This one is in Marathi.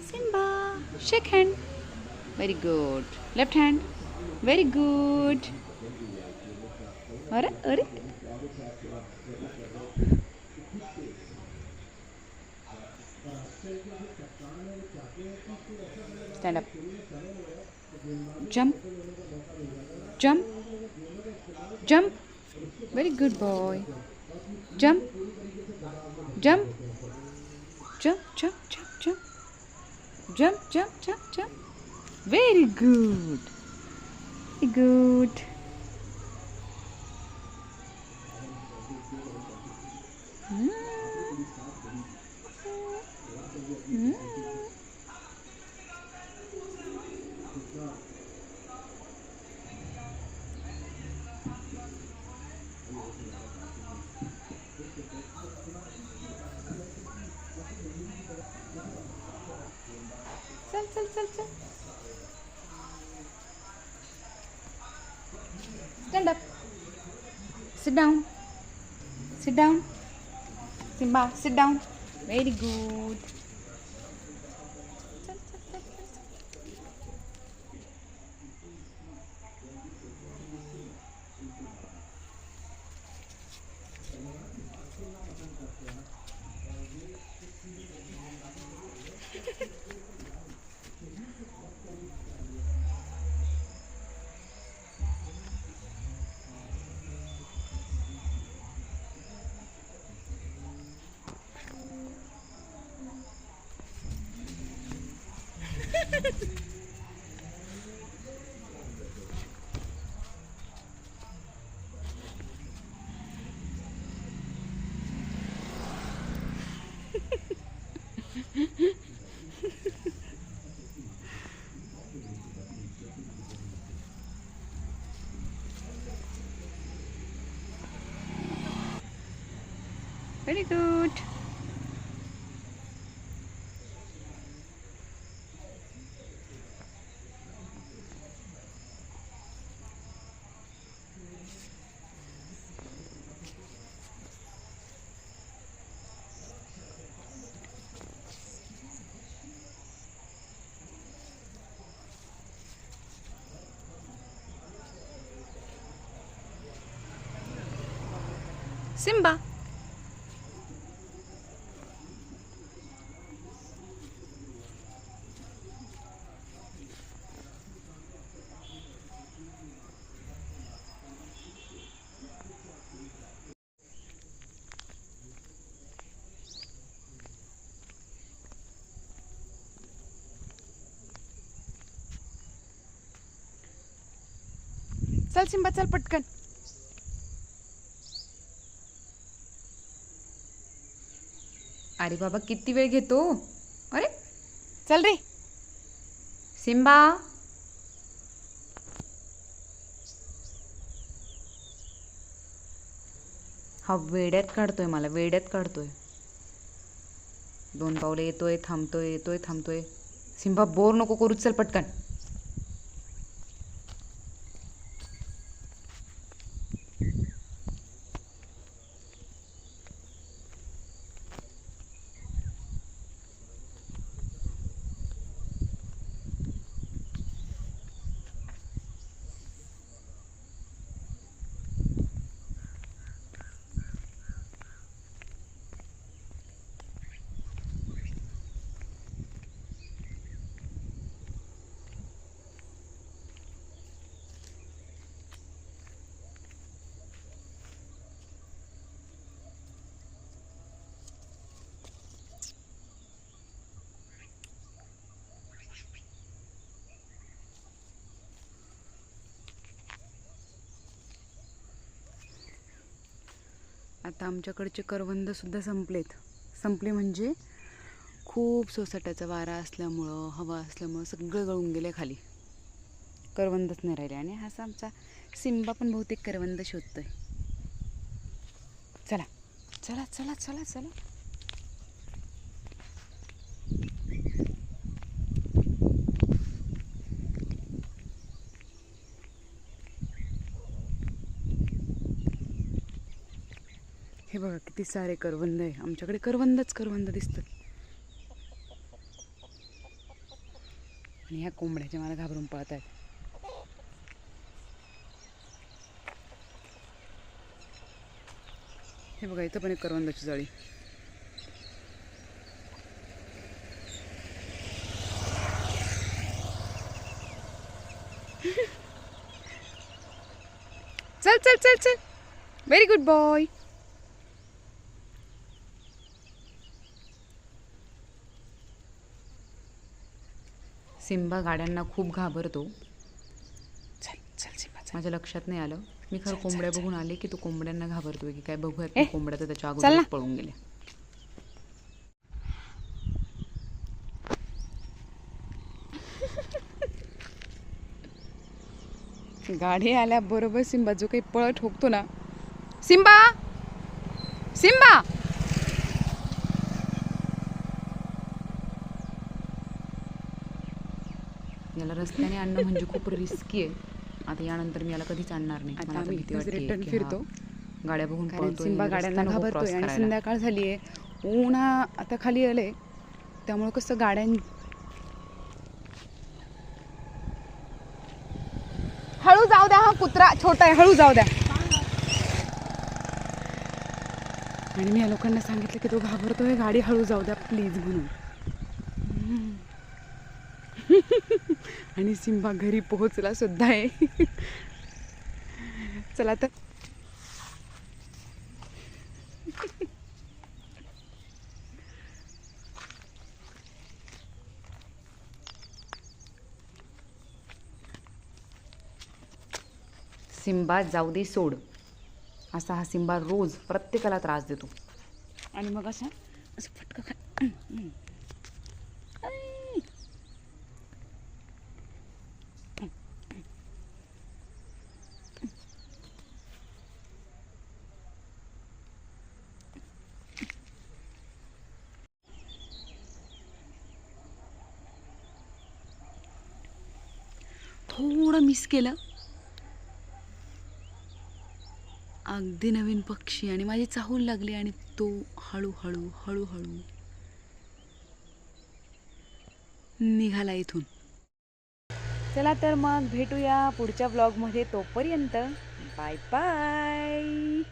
Simba, shake hand. Very good. Left hand. Very good. Alright, alright. Stand up. Jump. Jump. Jump. Very good boy. Jump. Jump. Jump, jump, jump, jump. Jump, jump, jump, jump. Very good. Very good. चल चल चल चल Stand up. Sit down. Sit down. Simba, sit down. Very good. चल, चल, Very good. Simba. चल सिंबा चल पटकन अरे बाबा किती वेळ घेतो? अरे चल रे. सिंबा. हा वेड्यात काढतोय मला वेड्यात काढतोय. दोन पावले येतोय थांबतोय येतोय थांबतोय. सिंबा बोर नको करू चल पटकन. आता आमच्याकडचे करवंदसुद्धा संपलेत. संपले म्हणजे खूप सोसाट्याचा वारा असल्यामुळं हवा असल्यामुळं सगळं गळून गेले खाली. करवंदच नाही राहिले आणि असा आमचा सिंबा पण बहुतेक करवंद शोधतोय. चला. चला चला चला चला. हे बघा किती सारे करवंद आहे. आमच्याकडे करवंदच करवंद दिसतात. आणि ह्या कोंबड्याच्या मला घाबरून पळत आहेत हे बघा इथं पण एक करवंदाची जाळी. चल चल चल चल. व्हेरी गुड बॉय सिम्बा गाड्यांना खूप घाबरतो. चल चल सिम्बा चल. माझ्या लक्षात नाही आलं. मी खरं कोंबड्या बघून आले की तो कोंबड्यांना घाबरतोय की काय बघूयात कोंबड्या तर त्याच्या. अगोदर पळून गेल्या. गाडी आल्याबरोबर सिम्बा जो काही पळ ठोकतो ना. सिम्बा! सिम्बा! याला रस्त्याने आणणं म्हणजे खूप रिस्की आहे आता यानंतर मी याला कधीच आणणार नाही आता मला आता आम्ही भीती इथंच वाटते की फिरतो. हा गाड्या बघून कारण पळतोय, सिम्बा रस्ता गाड्यांना नको cross घाबरतोय आणि करायला. संध्याकाळ झाली आहे ऊन हा आता खाली आलंय त्यामुळं कसं गाड्यां हळू जाऊ द्या हा कुत्रा छोटा आहे हळू जाऊ द्या आणि मी या लोकांना सांगितलं की तो घाबरतोय गाडी हळू जाऊ द्या प्लीज म्हणून. आणि सिम्बा घरी पोहोचला सुद्धा आहे. चला तर. सिम्बा जाऊ दे सोड. असा हा सिम्बा रोज प्रत्येकाला त्रास देतो. आणि मग असा असं फटकं खा थोडं मिस केलं. अगदी नवीन पक्षी आणि माझी चाहूल लागली आणि तो हळूहळू हळूहळू निघाला इथून. चला तर मग भेटूया पुढच्या ब्लॉगमध्ये तोपर्यंत. Bye bye